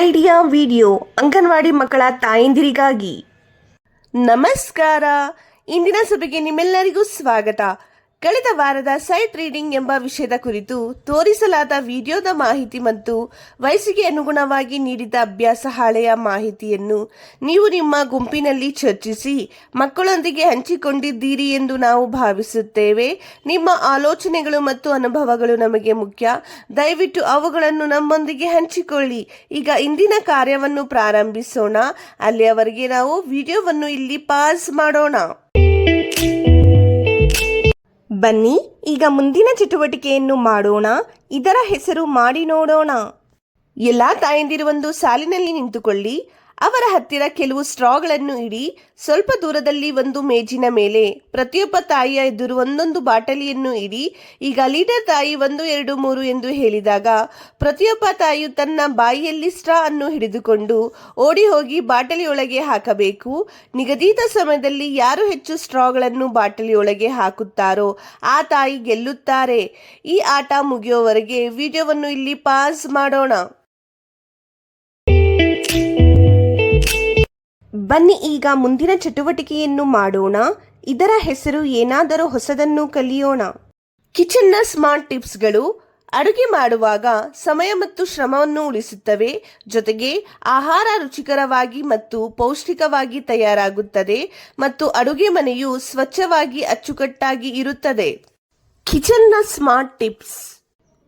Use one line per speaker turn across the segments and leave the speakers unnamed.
Idea video anganwadi ಮಕ್ಕಳ ತಾಯಂದಿರಿಗಾಗಿ. ನಮಸ್ಕಾರ. ಇಂದಿನ ಸಭೆಗೆ ನಿಮ್ಮೆಲ್ಲರಿಗೂ ಸ್ವಾಗತ. ಕಳೆದ ವಾರದ ಸೈಟ್ ರೀಡಿಂಗ್ ಎಂಬ ವಿಷಯದ ಕುರಿತು ತೋರಿಸಲಾದ ವಿಡಿಯೋದ ಮಾಹಿತಿ ಮತ್ತು ವಯಸ್ಸಿಗೆ ಅನುಗುಣವಾಗಿ ನೀಡಿದ ಅಭ್ಯಾಸ ಹಾಳೆಯ ಮಾಹಿತಿಯನ್ನು ನೀವು ನಿಮ್ಮ ಗುಂಪಿನಲ್ಲಿ ಚರ್ಚಿಸಿ ಮಕ್ಕಳೊಂದಿಗೆ ಹಂಚಿಕೊಂಡಿದ್ದೀರಿ ಎಂದು ನಾವು ಭಾವಿಸುತ್ತೇವೆ. ನಿಮ್ಮ ಆಲೋಚನೆಗಳು ಮತ್ತು ಅನುಭವಗಳು ನಮಗೆ ಮುಖ್ಯ. ದಯವಿಟ್ಟು ಅವುಗಳನ್ನು ನಮ್ಮೊಂದಿಗೆ ಹಂಚಿಕೊಳ್ಳಿ. ಈಗ ಇಂದಿನ ಕಾರ್ಯವನ್ನು ಪ್ರಾರಂಭಿಸೋಣ. ಅಲ್ಲಿಯವರೆಗೆ ನಾವು ವಿಡಿಯೋವನ್ನು ಇಲ್ಲಿ ಪಾಸ್ ಮಾಡೋಣ. ಬನ್ನಿ ಈಗ ಮುಂದಿನ ಚಟುವಟಿಕೆಯನ್ನು ಮಾಡೋಣ. ಇದರ ಹೆಸರು ಮಾಡಿ ನೋಡೋಣ. ಎಲ್ಲ ತಾಯಂದಿರು ಒಂದು ಸಾಲಿನಲ್ಲಿ ನಿಂತುಕೊಳ್ಳಿ. ಅವರ ಹತ್ತಿರ ಕೆಲವು ಸ್ಟ್ರಾಗಳನ್ನು ಇಡಿ, ಸ್ವಲ್ಪ ದೂರದಲ್ಲಿ ಒಂದು ಮೇಜಿನ ಮೇಲೆ ಪ್ರತಿಯೊಬ್ಬ ತಾಯಿಯ ಎದುರು ಒಂದೊಂದು ಬಾಟಲಿಯನ್ನು ಇಡಿ, ಈಗ ಲೀಡರ್ ತಾಯಿ ಒಂದು, ಎರಡು, ಮೂರು ಎಂದು ಹೇಳಿದಾಗ ಪ್ರತಿಯೊಬ್ಬ ತಾಯಿಯು ತನ್ನ ಬಾಯಿಯಲ್ಲಿ ಸ್ಟ್ರಾ ಅನ್ನು ಹಿಡಿದುಕೊಂಡು ಓಡಿ ಹೋಗಿ ಬಾಟಲಿಯೊಳಗೆ ಹಾಕಬೇಕು. ನಿಗದಿತ ಸಮಯದಲ್ಲಿ ಯಾರು ಹೆಚ್ಚು ಸ್ಟ್ರಾಗಳನ್ನು ಬಾಟಲಿಯೊಳಗೆ ಹಾಕುತ್ತಾರೋ ಆ ತಾಯಿ ಗೆಲ್ಲುತ್ತಾರೆ. ಈ ಆಟ ಮುಗಿಯುವವರೆಗೆ ವಿಡಿಯೋವನ್ನು ಇಲ್ಲಿ ಪಾಸ್ ಮಾಡೋಣ. ಬನ್ನಿ, ಈಗ ಮುಂದಿನ ಚಟುವಟಿಕೆಯನ್ನು ಮಾಡೋಣ. ಇದರ ಹೆಸರು ಏನಾದರೂ ಹೊಸದನ್ನು ಕಲಿಯೋಣ. ಕಿಚನ್ನ ಸ್ಮಾರ್ಟ್ ಟಿಪ್ಸ್ಗಳು. ಅಡುಗೆ ಮಾಡುವಾಗ ಸಮಯ ಮತ್ತು ಶ್ರಮವನ್ನು ಉಳಿಸುತ್ತವೆ. ಜೊತೆಗೆ ಆಹಾರ ರುಚಿಕರವಾಗಿ ಮತ್ತು ಪೌಷ್ಟಿಕವಾಗಿ ತಯಾರಾಗುತ್ತದೆ ಮತ್ತು ಅಡುಗೆ ಮನೆಯು ಸ್ವಚ್ಛವಾಗಿ ಅಚ್ಚುಕಟ್ಟಾಗಿ ಇರುತ್ತದೆ. ಕಿಚನ್ನ ಸ್ಮಾರ್ಟ್ ಟಿಪ್ಸ್.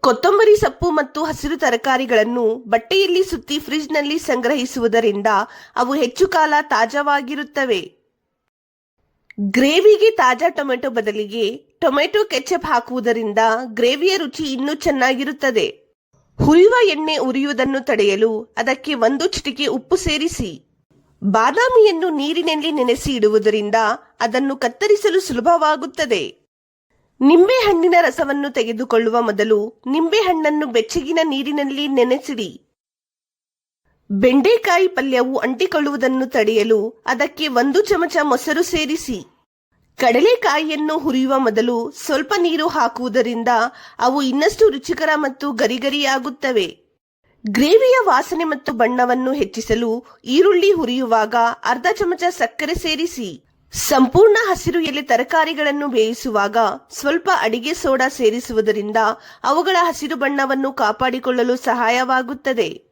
ಕೊತ್ತಂಬರಿ ಸೊಪ್ಪು ಮತ್ತು ಹಸಿರು ತರಕಾರಿಗಳನ್ನು ಬಟ್ಟೆಯಲ್ಲಿ ಸುತ್ತಿ ಫ್ರಿಜ್ನಲ್ಲಿ ಸಂಗ್ರಹಿಸುವುದರಿಂದ ಅವು ಹೆಚ್ಚು ಕಾಲ ತಾಜಾವಾಗಿರುತ್ತವೆ. ಗ್ರೇವಿಗೆ ತಾಜಾ ಟೊಮೆಟೊ ಬದಲಿಗೆ ಟೊಮೆಟೊ ಕೆಚಪ್ ಹಾಕುವುದರಿಂದ ಗ್ರೇವಿಯ ರುಚಿ ಇನ್ನೂ ಚೆನ್ನಾಗಿರುತ್ತದೆ. ಹುರಿಯುವ ಎಣ್ಣೆ ಉರಿಯುವುದನ್ನು ತಡೆಯಲು ಅದಕ್ಕೆ ಒಂದು ಚಿಟಿಕೆ ಉಪ್ಪು ಸೇರಿಸಿ. ಬಾದಾಮಿಯನ್ನು ನೀರಿನಲ್ಲಿ ನೆನೆಸಿ ಇಡುವುದರಿಂದ ಅದನ್ನು ಕತ್ತರಿಸಲು ಸುಲಭವಾಗುತ್ತದೆ. ನಿಂಬೆಹಣ್ಣಿನ ರಸವನ್ನು ತೆಗೆದುಕೊಳ್ಳುವ ಮೊದಲು ನಿಂಬೆಹಣ್ಣನ್ನು ಬೆಚ್ಚಗಿನ ನೀರಿನಲ್ಲಿ ನೆನೆಸಿಡಿ. ಬೆಂಡೆಕಾಯಿ ಪಲ್ಯವು ಅಂಟಿಕೊಳ್ಳುವುದನ್ನು ತಡೆಯಲು ಅದಕ್ಕೆ ಒಂದು ಚಮಚ ಮೊಸರು ಸೇರಿಸಿ. ಕಡಲೆಕಾಯಿಯನ್ನು ಹುರಿಯುವ ಮೊದಲು ಸ್ವಲ್ಪ ನೀರು ಹಾಕುವುದರಿಂದ ಅವು ಇನ್ನಷ್ಟು ರುಚಿಕರ ಮತ್ತು ಗರಿಗರಿಯಾಗುತ್ತವೆ. ಗ್ರೇವಿಯ ವಾಸನೆ ಮತ್ತು ಬಣ್ಣವನ್ನು ಹೆಚ್ಚಿಸಲು ಈರುಳ್ಳಿ ಹುರಿಯುವಾಗ ಅರ್ಧ ಚಮಚ ಸಕ್ಕರೆ ಸೇರಿಸಿ. ಸಂಪೂರ್ಣ ಹಸಿರು ಎಲೆ ತರಕಾರಿಗಳನ್ನು ಬೇಯಿಸುವಾಗ ಸ್ವಲ್ಪ ಅಡಿಗೆ ಸೋಡಾ ಸೇರಿಸುವುದರಿಂದ ಅವುಗಳ ಹಸಿರು ಬಣ್ಣವನ್ನು ಕಾಪಾಡಿಕೊಳ್ಳಲು ಸಹಾಯವಾಗುತ್ತದೆ.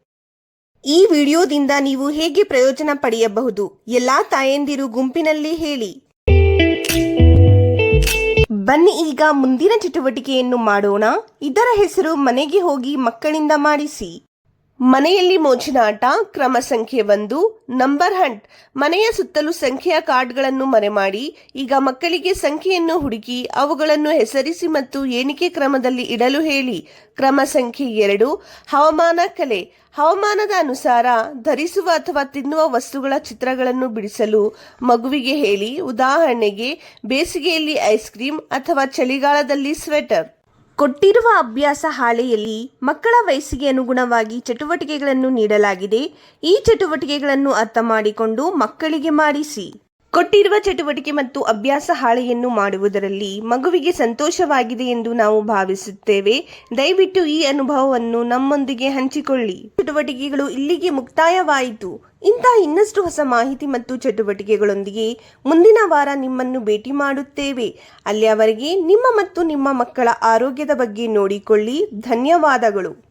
ಈ ವಿಡಿಯೋದಿಂದ ನೀವು ಹೇಗೆ ಪ್ರಯೋಜನ ಪಡೆಯಬಹುದು? ಎಲ್ಲಾ ತಾಯಂದಿರು ಗುಂಪಿನಲ್ಲಿ ಹೇಳಿ. ಬನ್ನಿ ಈಗ ಮುಂದಿನ ಚಟುವಟಿಕೆಯನ್ನು ಮಾಡೋಣ. ಇದರ ಹೆಸರು ಮನೆಗೆ ಹೋಗಿ ಮಕ್ಕಳಿಂದ ಮಾಡಿಸಿ. ಮನೆಯಲ್ಲಿ ಮೋಜಿನಾಟ ಕ್ರಮ ಸಂಖ್ಯೆ ಒಂದು, ನಂಬರ್ ಹಂಟ್. ಮನೆಯ ಸುತ್ತಲೂ ಸಂಖ್ಯೆಯ ಕಾರ್ಡ್ಗಳನ್ನು ಮರೆಮಾಡಿ, ಈಗ ಮಕ್ಕಳಿಗೆ ಸಂಖ್ಯೆಯನ್ನು ಹುಡುಕಿ, ಅವುಗಳನ್ನು ಹೆಸರಿಸಿ ಮತ್ತು ಎಣಿಕೆ ಕ್ರಮದಲ್ಲಿ ಇಡಲು ಹೇಳಿ. ಕ್ರಮ ಸಂಖ್ಯೆ ಎರಡು, ಹವಾಮಾನ ಕಲೆ. ಹವಾಮಾನದ ಅನುಸಾರ ಧರಿಸುವ ಅಥವಾ ತಿನ್ನುವ ವಸ್ತುಗಳ ಚಿತ್ರಗಳನ್ನು ಬಿಡಿಸಲು ಮಗುವಿಗೆ ಹೇಳಿ, ಉದಾಹರಣೆಗೆ, ಬೇಸಿಗೆಯಲ್ಲಿ ಐಸ್ ಕ್ರೀಮ್ ಅಥವಾ ಚಳಿಗಾಲದಲ್ಲಿ ಸ್ವೆಟರ್. ಕೊಟ್ಟಿರುವ ಅಭ್ಯಾಸ ಹಾಳೆಯಲ್ಲಿ ಮಕ್ಕಳ ವಯಸ್ಸಿಗೆ ಅನುಗುಣವಾಗಿ ಚಟುವಟಿಕೆಗಳನ್ನು ನೀಡಲಾಗಿದೆ. ಈ ಚಟುವಟಿಕೆಗಳನ್ನು ಅರ್ಥ ಮಾಡಿಕೊಂಡು ಮಕ್ಕಳಿಗೆ ಮಾಡಿಸಿ. ಕೊಟ್ಟಿರುವ ಚಟುವಟಿಕೆ ಮತ್ತು ಅಭ್ಯಾಸ ಹಾಳೆಯನ್ನು ಮಾಡುವುದರಲ್ಲಿ ಮಗುವಿಗೆ ಸಂತೋಷವಾಗಿದೆ ಎಂದು ನಾವು ಭಾವಿಸುತ್ತೇವೆ. ದಯವಿಟ್ಟು ಈ ಅನುಭವವನ್ನು ನಮ್ಮೊಂದಿಗೆ ಹಂಚಿಕೊಳ್ಳಿ. ಚಟುವಟಿಕೆಗಳು ಇಲ್ಲಿಗೆ ಮುಕ್ತಾಯವಾಯಿತು. ಇಂತಹ ಇನ್ನಷ್ಟು ಹೊಸ ಮಾಹಿತಿ ಮತ್ತು ಚಟುವಟಿಕೆಗಳೊಂದಿಗೆ ಮುಂದಿನ ವಾರ ನಿಮ್ಮನ್ನು ಭೇಟಿ ಮಾಡುತ್ತೇವೆ. ಅಲ್ಲಿಯವರೆಗೆ ನಿಮ್ಮ ಮತ್ತು ನಿಮ್ಮ ಮಕ್ಕಳ ಆರೋಗ್ಯದ ಬಗ್ಗೆ ನೋಡಿಕೊಳ್ಳಿ. ಧನ್ಯವಾದಗಳು.